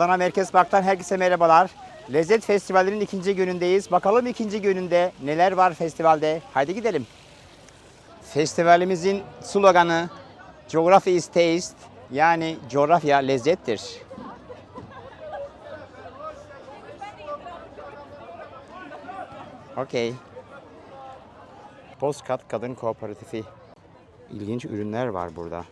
Adana Merkez Park'tan herkese merhabalar. Lezzet Festivali'nin ikinci günündeyiz. Bakalım ikinci gününde neler var festivalde. Haydi gidelim. Festivalimizin sloganı Geography is taste yani coğrafya lezzettir. Okey. Bozkat Kadın Kooperatifi. İlginç ürünler var burada.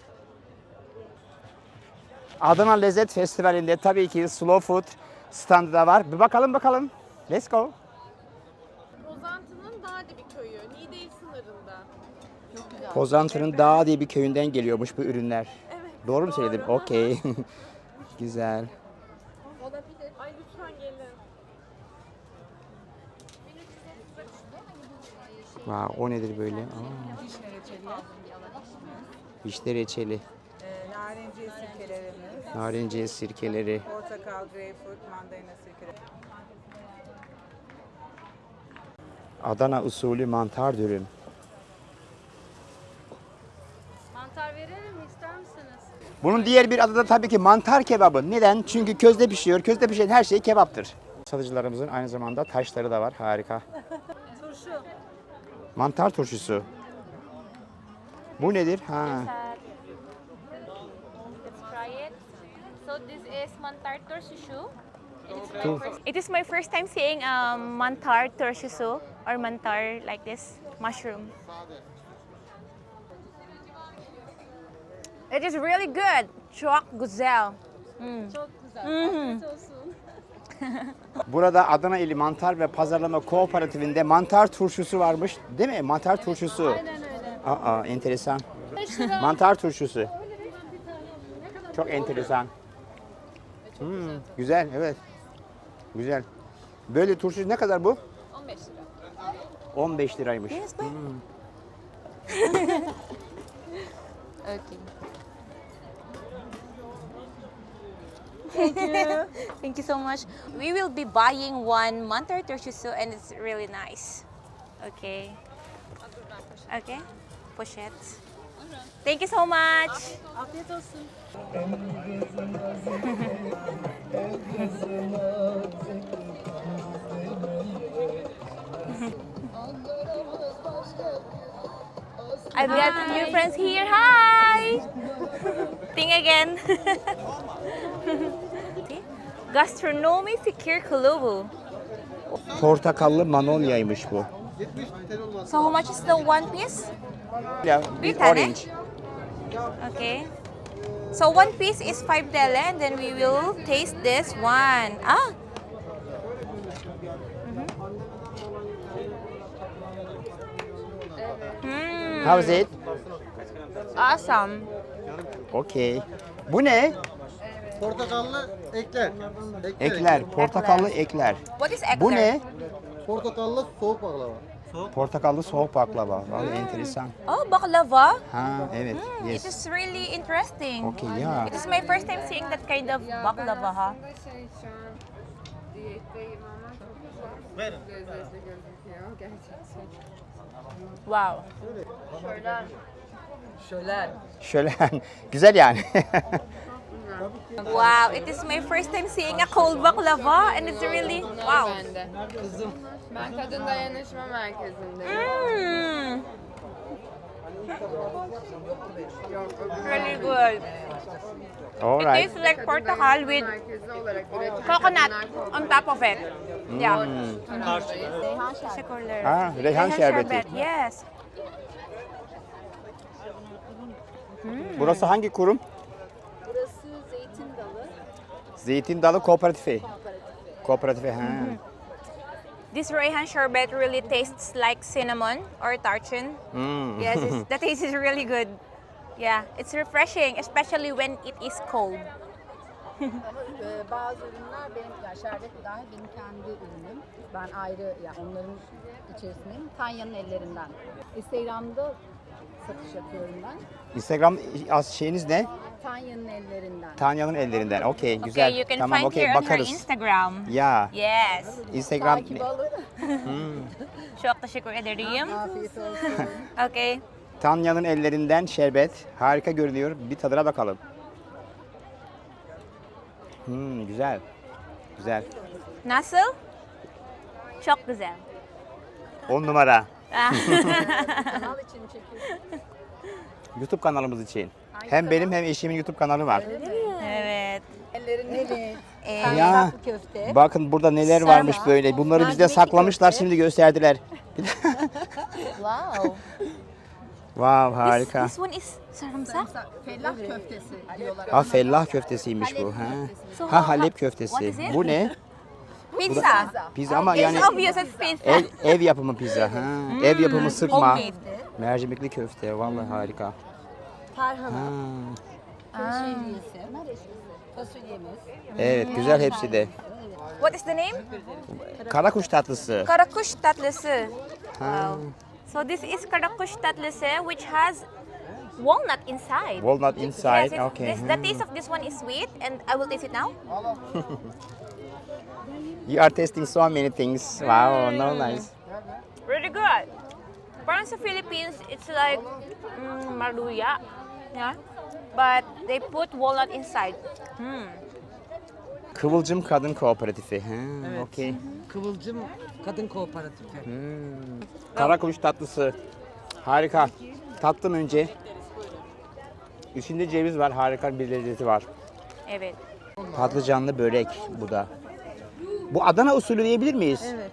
Adana Lezzet Festivali'nde tabii ki slow food standı da var. Bir bakalım bakalım. Let's go. Pozantı'nın Dağdibi köyü, Niğde sınırında. Çok güzel. Pozantı'nın Dağ diye bir köyünden geliyormuş bu ürünler. Evet. Doğru mu söyledim? Doğru. Okey. Güzel. Olabilir. Ay lütfen gelin. Wow, o nedir böyle? Aa, Vişne reçeli, vişne reçeli, narenciye sirkelerimiz, narenciye sirkeleri. portakal, greyfurt, mandalina sirkeleri. Adana usulü mantar dürüm. Mantar verelim mi? ister misiniz? Bunun diğer bir adı da tabii ki mantar kebabı. Neden? Çünkü közde pişiyor. Közde pişen her şey kebaptır. Satıcılarımızın aynı zamanda taşları da var. Harika. Turşu. Mantar turşusu. Bu nedir? Ha. Let's try it. So this is mantar tursusu. It is my first, it is my first time seeing um, mantar tursusu or mantar like this mushroom. It is really good. Çok güzel. Çok güzel. Afiyet olsun. Burada Adana ili Mantar ve Pazarlama Kooperatifinde mantar turşusu varmış. Değil mi? Mantar turşusu. Aynen öyle. Aa, enteresan. 5 lira. Mantar turşusu. Çok enteresan. Hmm, güzel, evet. Güzel. Böyle turşu ne kadar bu? 15 lira. 15 liraymış. Okay. Thank you so much. We will be buying one mantar tursusu and it's really nice. Okay. Okay. İt. Thank you so much. Afiyet olsun. I've got new friends here. Hi. Ting again. Gastronomi Fikir Kulubu. Portakallı manolyaymış bu. So how much is the one piece? Bir bir tane? orange. Okay. So one piece is 5 tele and then we will taste this one. Ah. Mm. How's it? Awesome. Okey. Bu ne? Portakallı ekler. Ekler, portakallı ekler. What is ekler? Bu ne? Portakallı soğuk baklava. Portakallı soğuk baklava. Vallahi enteresan. Oh, baklava. Ha, evet. It Yes. is really interesting. Okay, yeah. It is my first time seeing that kind of baklava, ha? Şey şu an diyetteyim ama çok güzel. Lezzetli gözüküyor gerçekten. Wow. Şölen. Şöyle güzel yani. Wow, it is my first time seeing a cold baklava and it's really wow. Bende. Ben kadın dayanışma merkezindeyim. Mm. Really good. It Alright. tastes like portakal with Merkezi olarak üretilen coconut kadınlar on top of it. Yeah. taraftayız. Teşekkürler. Ha, reyhan şerbeti. Yes. Burası hangi kurum? Zeytin Dalı Kooperatifi. Kooperatifi. Ha. This Rayhan sherbet really tastes like cinnamon or tarchin. Hmm. Yes, it's, the taste is really good. Yeah, it's refreshing, especially when it is cold. ama e, bazı ürünler benim, yani şerbet dahil benim kendi ürünüm. Ben ayrı, yani onların içerisindeyim. Tanya'nın ellerinden. Instagram'da satış yapıyorum ben. Instagram az şeyiniz ne? Tanya'nın ellerinden. Tanya'nın ellerinden. Okey, güzel. Okay, you can tamam, find on her bakarız. Instagram. Ya, Yes. Instagram. Takip alın. Çok teşekkür ederim. Afiyet olsun. Okay. Tanya'nın ellerinden şerbet. Harika görünüyor. Bir tadına bakalım. Hmm, güzel. Güzel. Nasıl? Çok güzel. 10 numara. Ah. Kanal için çekiyorum. YouTube kanalımız için. Hem benim hem eşimin YouTube kanalı var. evet. Evet. Ee, Ya köfte. bakın burada neler varmış böyle. Bunları bizde saklamışlar köfte. şimdi gösterdiler. Wow. Wow this, harika. this one is sarımsak. Fellah köftesi diyorlar. Ha fellah köftesiymiş bu. Ha, So ha Halep köftesi. Bu ne? Pizza. Pizza ama It's yani obvious it's pizza. ev, ev yapımı pizza. Ha. Ev yapımı sıkma. Homemade. Mercimekli köfte. Vallahi harika. Tarhana, şehriyesi, fasulyemiz. Evet güzel hepsi de. What is the name? Karakuş tatlısı. Karakuş tatlısı. Ha. So this is karakuş tatlısı which has walnut inside. Walnut Yes, inside. it's- Okay. this- the taste of this one is sweet and I will taste it now. You are tasting so many things. Wow, no nice. Really good. Parang sa Philippines, it's like mm, maruya. Yeah. But they put walnut inside. Hmm. Kıvılcım Kadın Kooperatifi. Ha, okay. Kıvılcım Kadın Kooperatifi. Karakuş tatlısı. Harika. Tattım önce. İçinde ceviz var. Harika bir lezzeti var. Evet. Patlıcanlı börek bu da. Bu Adana usulü diyebilir miyiz? Evet.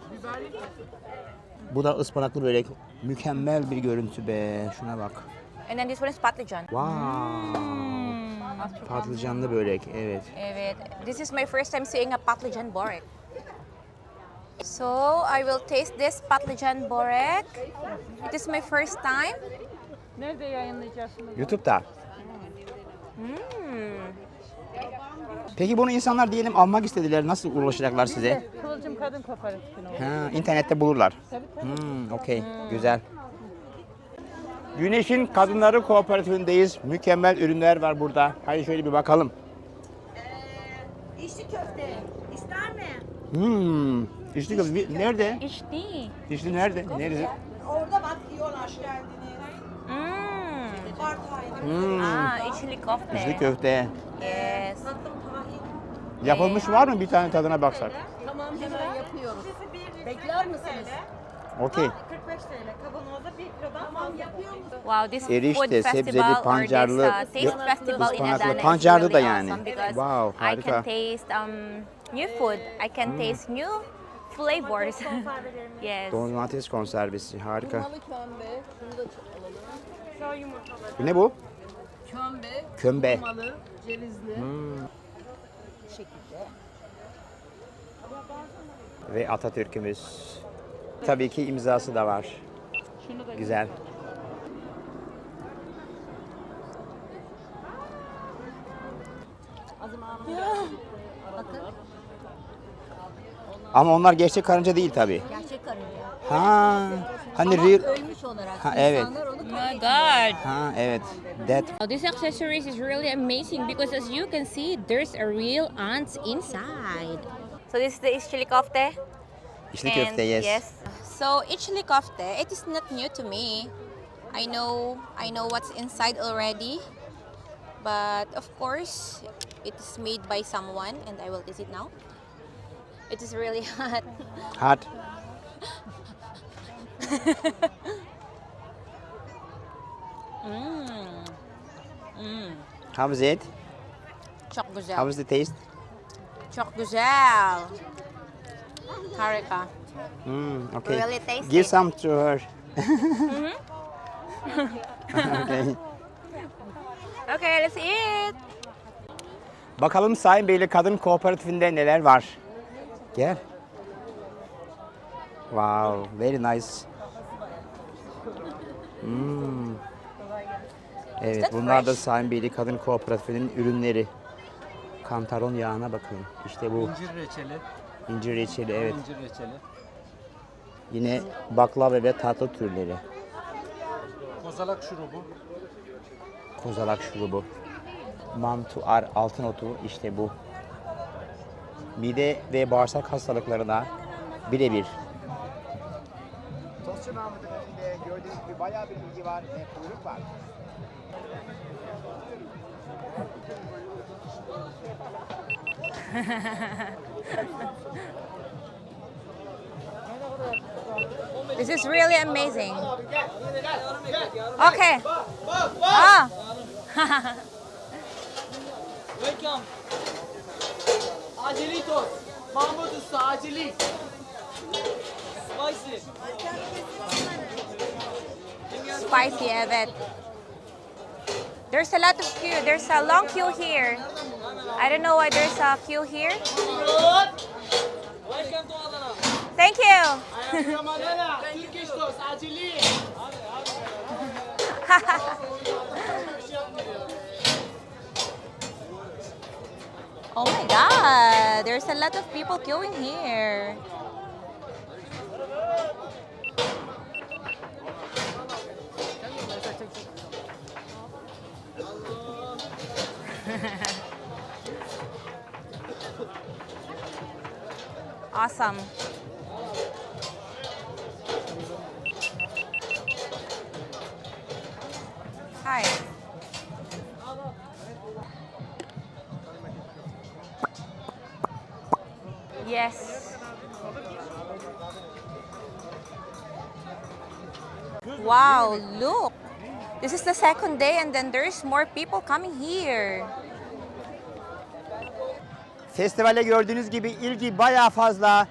Bu da ıspanaklı börek. Mükemmel bir görüntü be. Şuna bak. And then this one is patlıcan. Wow. Patlıcanlı börek. Evet. Evet. This is my first time seeing a patlıcan borek. So I will taste this patlıcan borek. It is my first time. YouTube'da. Hmm. Peki bunu insanlar diyelim almak istediler. Nasıl ulaşacaklar size? Kıvılcım Kadın Kooperatifi'ne Ha, internette bulurlar. Hmm, okey, güzel. Güneş'in Kadınları Kooperatifindeyiz. Mükemmel ürünler var burada. Hadi şöyle bir bakalım. İçli köfte. İster mi? Hmm, içli köfte. Bir- Nerede? İşte. İçli nerede? Nerede? Orada bak yiyor hoş geldiniz. Hmm. Var tayin. Hmm, Ah, içli köfte. içli köfte. Yes. Yapılmış var mı? Bir tane tadına baksak. Tamam hemen yapıyoruz. Bekler misiniz? Okey. 45 TL. Kavanozda 1 kilodan fazla. yapıyor musun? Wow, this Erişte, food sebzeli, festival pancarlı, or this uh, taste yo- festival in ıspanaklı. Adana Pancarlı da yani. awesome because Wow, I harika. can taste um, new food. I can taste new flavors. yes. Domates konservesi. Harika. Malı kömbe, şunu da alalım. Bu ne bu? Kömbe, Kömbe. malı, cevizli. Bu şekilde. Ve Atatürk'ümüz. Tabii ki imzası da var. Güzel. Bakın Ama onlar gerçek karınca değil tabii. gerçek karınca. Ha, hani Ama real. ölmüş olarak. Ha, evet. İnsanlar onu my god. Ha evet. That. Oh, this accessories is really amazing because as you can see, there's a real ant inside. So this is the içli köfte. İçli köfte yes. So içli köfte, it is not new to me. I know, I know what's inside already. But of course, it is made by someone and I will taste it now. It is really hot. Hot. Mm. Mm. How is it? Çok güzel. How is the taste? Çok güzel. Harika. Hmm, okay. Really tasty. Give some to her. okay. Okay, let's eat. Bakalım Sayın Beyli Kadın Kooperatifinde neler var? Gel. Wow, very nice. Hmm. Evet, bunlar da? Sayın Beyli Kadın Kooperatifinin ürünleri. Kantaron yağına bakın. İşte bu. İncir reçeli. İncir reçeli, evet. İncir reçeli. Yine baklava ve tatlı türleri. Kozalak şurubu. Kozalak şurubu. Mantuar altın otu işte bu. Mide ve bağırsak hastalıklarına birebir. Tostçu Mahmut'un önünde gördüğünüz gibi bayağı bir bilgi var ve kuyruk var. This is really amazing. Okay. Ah. Welcome. Acelitos. Mahmut Usta aceli. Spicy. Spicy, evet. There's a lot of queue. There's a long queue here. I don't know why there's a queue here. Thank you. Oh my god, there's a lot of people queuing here. awesome. This is the second day and then there's more people coming here. Festivale gördüğünüz gibi ilgi bayağı fazla.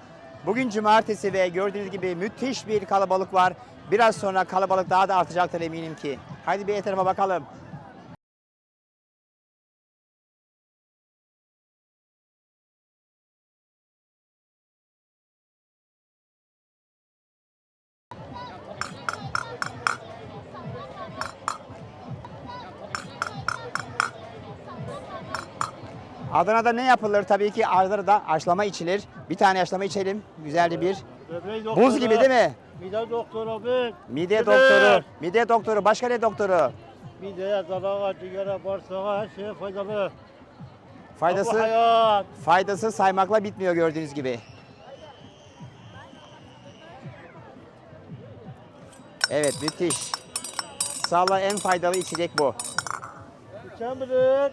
Bugün cumartesi ve gördüğünüz gibi müthiş bir kalabalık var. Biraz sonra kalabalık daha da artacaktır eminim ki. Haydi bir etrafa bakalım. Adana'da ne yapılır? Tabii ki Adana'da aşlama içilir. Bir tane aşlama içelim. Güzelce bir. Buz gibi değil mi? Mide doktoru bir. Mide doktoru. Mide doktoru. Başka ne doktoru? Mideye, dalağa, ciğere, bağırsağa her şeye faydalı. Faydası hayat. faydası saymakla bitmiyor gördüğünüz gibi. Evet müthiş. Sağlığa en faydalı içecek bu. İçen bilir.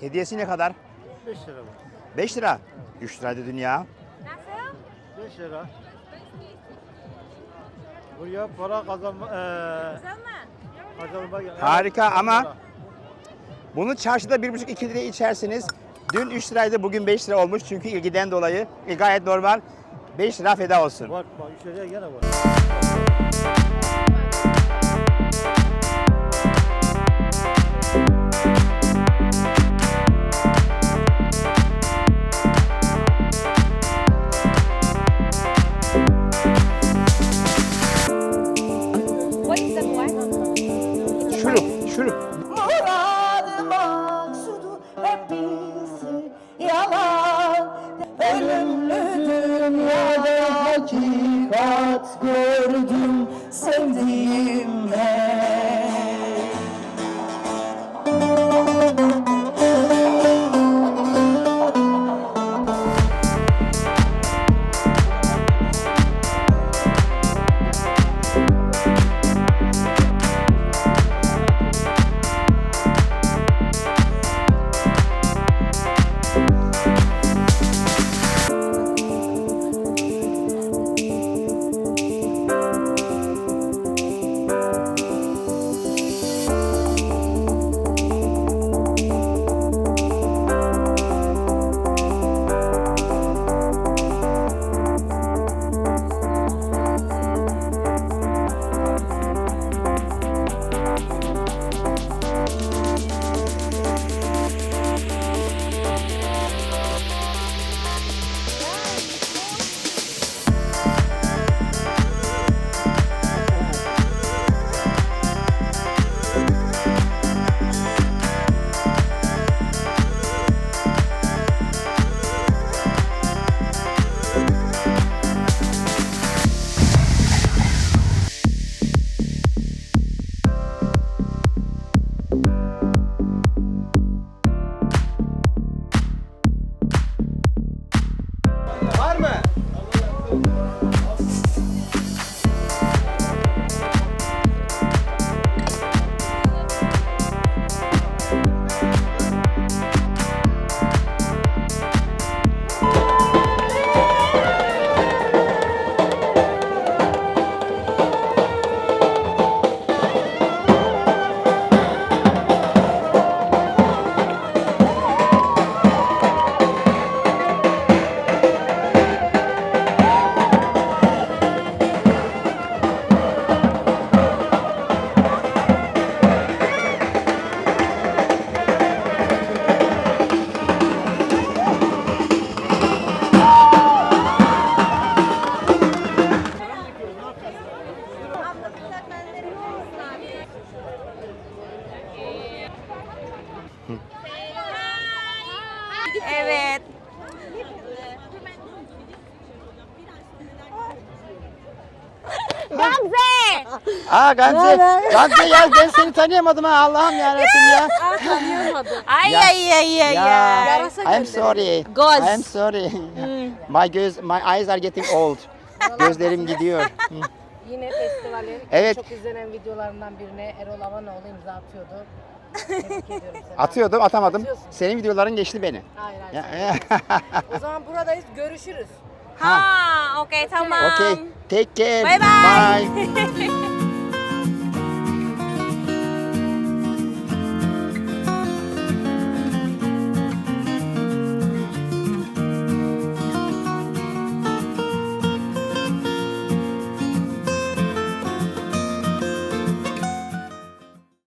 Hediyesi ne kadar? 5 lira bu. 5 lira. 3 liraydı dünya. 5 lira. Buraya para kazanma... Eee... Kazanma... Harika ama bunu çarşıda 1,5-2 liraya içersiniz. Dün 3 liraydı bugün 5 lira olmuş çünkü ilgiden dolayı. E, gayet normal. 5 lira feda olsun. Var bak 3 liraya gene var. Aa Gamze. Gamze ya ben seni tanıyamadım ha Allah'ım yarabbim ya. Ay Ya. ay ay ay ay. I'm sorry. Göz. I'm sorry. My göz, my eyes are getting old. Gözlerim gidiyor. Hı. Yine festivalin Evet. çok izlenen videolarından birine Erol Avanoğlu imza atıyordu. Tebrik ediyorum seni. Atıyordum atamadım. Atıyorsun. Senin videoların geçti beni. Hayır hayır. Ya, O zaman buradayız. Görüşürüz. Ha, okay, tamam. okay. Take care. Bye bye. Bye.